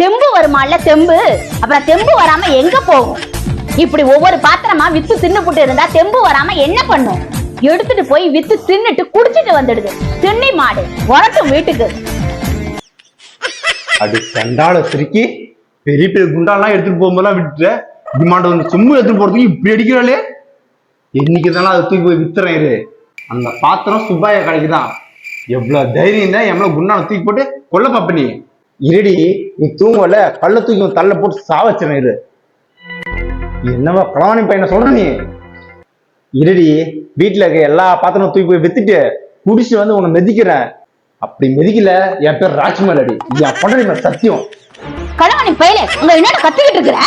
தெம்பு வருமால தெம்பு? அப்புறம் தெம்பு வராம எங்க போகும்? இப்படி ஒவ்வொரு பாத்திரமா வித்து தின்னு போட்டு இருந்தா தெம்பு வராம என்ன பண்ணும்? எடுத்துட்டு போய் வித்து தின்னுட்டு குடிச்சிட்டு வந்துடுது. திண்ணி மாடு வரட்டும் வீட்டுக்கு. அது செண்டால சிரிக்கி பெரிய பெரிய குண்டாலாம் எடுத்துட்டு போகும்போதெல்லாம் விட்டுட்டு. டிமாண்ட் வந்து சும்மா எடுத்துட்டு போறதுக்கு இப்படி அடிக்கிறாளே? என்னைக்கு தானே அதை தூக்கி போய் வித்துறேன் அந்த பாத்திரம் சுப்பாய கிடைக்குதான். எவ்வளவு தைரியம் தான் எவ்வளவு குண்டான தூக்கி போட்டு கொல்ல பாப்ப நீ. இருடி நீ தூங்கல கல்ல தூக்கி தள்ள போட்டு சாவச்சிடறேன் இரு. என்னவா கலவாணி பையனை சொல்ற நீ? இருடி வீட்டுல இருக்க எல்லா பாத்திரமும் தூக்கி போய் வித்துட்டு குடிச்சு வந்து உன்னை மெதிக்கிறேன். அப்படி மெதிக்கல என் பேர் ராஜ்குமார் அடி. என் பொண்ணு சத்தியம். கலவாணி பயிலே உங்க என்ன கத்திக்கிட்டு இருக்கிற?